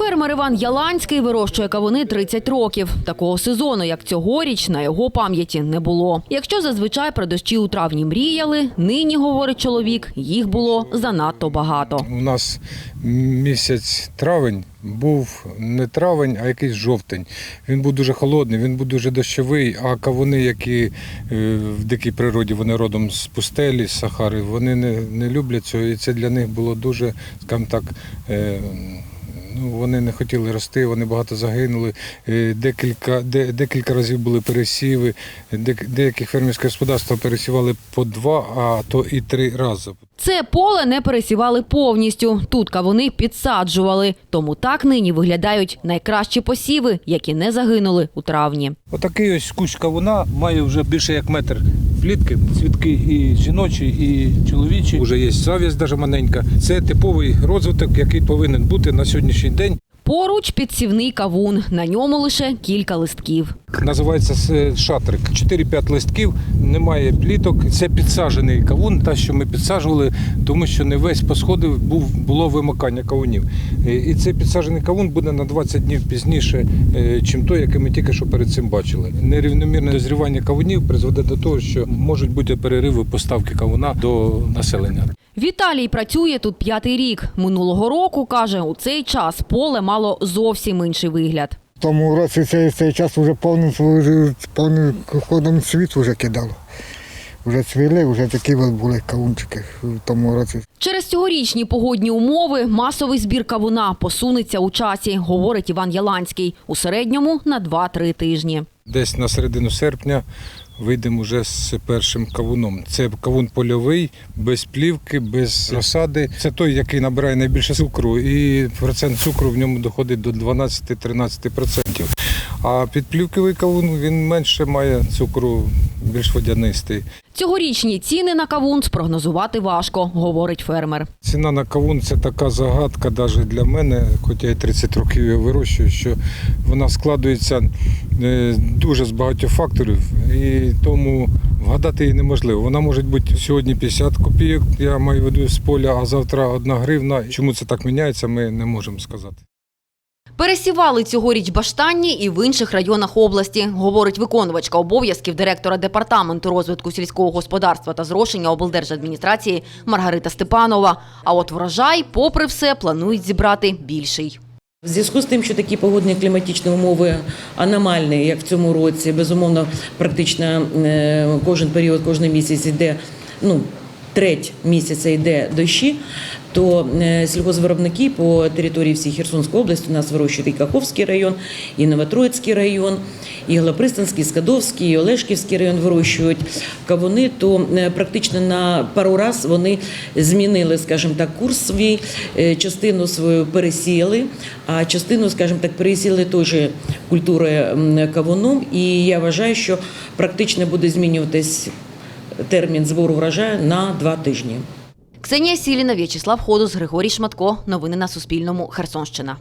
Фермер Іван Яланський вирощує кавуни 30 років. Такого сезону, як цьогоріч, на його пам'яті не було. Якщо зазвичай про дощі у травні мріяли, нині, говорить чоловік, їх було занадто багато. У нас місяць травень був не травень, а якийсь жовтень. Він був дуже холодний, він був дуже дощовий, а кавуни, які е, в дикій природі вони родом з пустелі, з Сахари, вони не, не люблять цього. І це для них було дуже, скажімо так, е, Ну, вони не хотіли рости, вони багато загинули. Е, Декілька, де, декілька разів були пересіви. Дек- Деякі фермерські господарства пересівали по два, а то і три рази. Це поле не пересівали повністю. Тут кавуни підсаджували. Тому так нині виглядають найкращі посіви, які не загинули у травні. Отакий ось кущ кавуна має вже більше як метр плітки, цвітки і жіночі, і чоловічі. Уже є зав'язь навіть маленька. Це типовий розвиток, який повинен бути на сьогоднішній день. Поруч підсівний кавун. На ньому лише кілька листків. Називається шатрик. 4-5 листків, немає пліток. Це підсаджений кавун, та що ми підсаджували, тому що не весь посходив, був було вимикання кавунів. Е, І цей підсаджений кавун буде на 20 днів пізніше, е, чим той, який ми тільки що перед цим бачили. Нерівномірне дозрівання кавунів призведе до того, що можуть бути перериви поставки кавуна до населення. Віталій працює тут п'ятий рік. Минулого року, каже, у цей час поле мало зовсім інший вигляд. В тому році цей, цей час вже повним, повним ходом світ вже кидало. Вже цвіли, вже такі були кавунчики в тому році. Через цьогорічні погодні умови масовий збір кавуна посунеться у часі, говорить Іван Яланський. У середньому на 2-3 тижні. Десь на середину серпня вийдемо вже з першим кавуном. Це кавун польовий, без плівки, без розсади. Це той, який набирає найбільше цукру, і процент цукру в ньому доходить до 12-13%. А підплівковий кавун він менше має цукру, більш водянистий. Цьогорічні ціни на кавун спрогнозувати важко, говорить фермер. Ціна на кавун це така загадка навіть для мене, хоча я 30 років його вирощую, що вона складується дуже з багатьох факторів, і тому вгадати її неможливо. Вона може бути сьогодні 50 копійок, я маю в виду з поля, а завтра 1 гривна. Чому це так міняється, ми не можемо сказати. Пересівали цьогоріч баштанні і в інших районах області, говорить виконувачка обов'язків директора департаменту розвитку сільського господарства та зрошення облдержадміністрації Маргарита Степанова. А от врожай, попри все, планують зібрати більший. В зв'язку з тим, що такі погодні кліматичні умови аномальні, як в цьому році, безумовно, практично е, кожен період, кожен місяць йде, ну, треть місяця йде дощі, то е, сільгоспвиробники по території всієї Херсонської області у нас вирощують і Каховський район, і Новотроїцький район, і Глопристанський, і Скадовський, і Олешківський район вирощують кавуни, то е, практично на пару раз вони змінили, скажімо так, курс свій, е, частину свою пересіяли, а частину, скажімо так, пересіяли теж культури кавуном. І я вважаю, що практично буде змінюватись термін збору врожаю на два тижні. Ксенія Сіліна, В'ячеслав Ходус, Григорій Шматко. Новини на Суспільному. Херсонщина.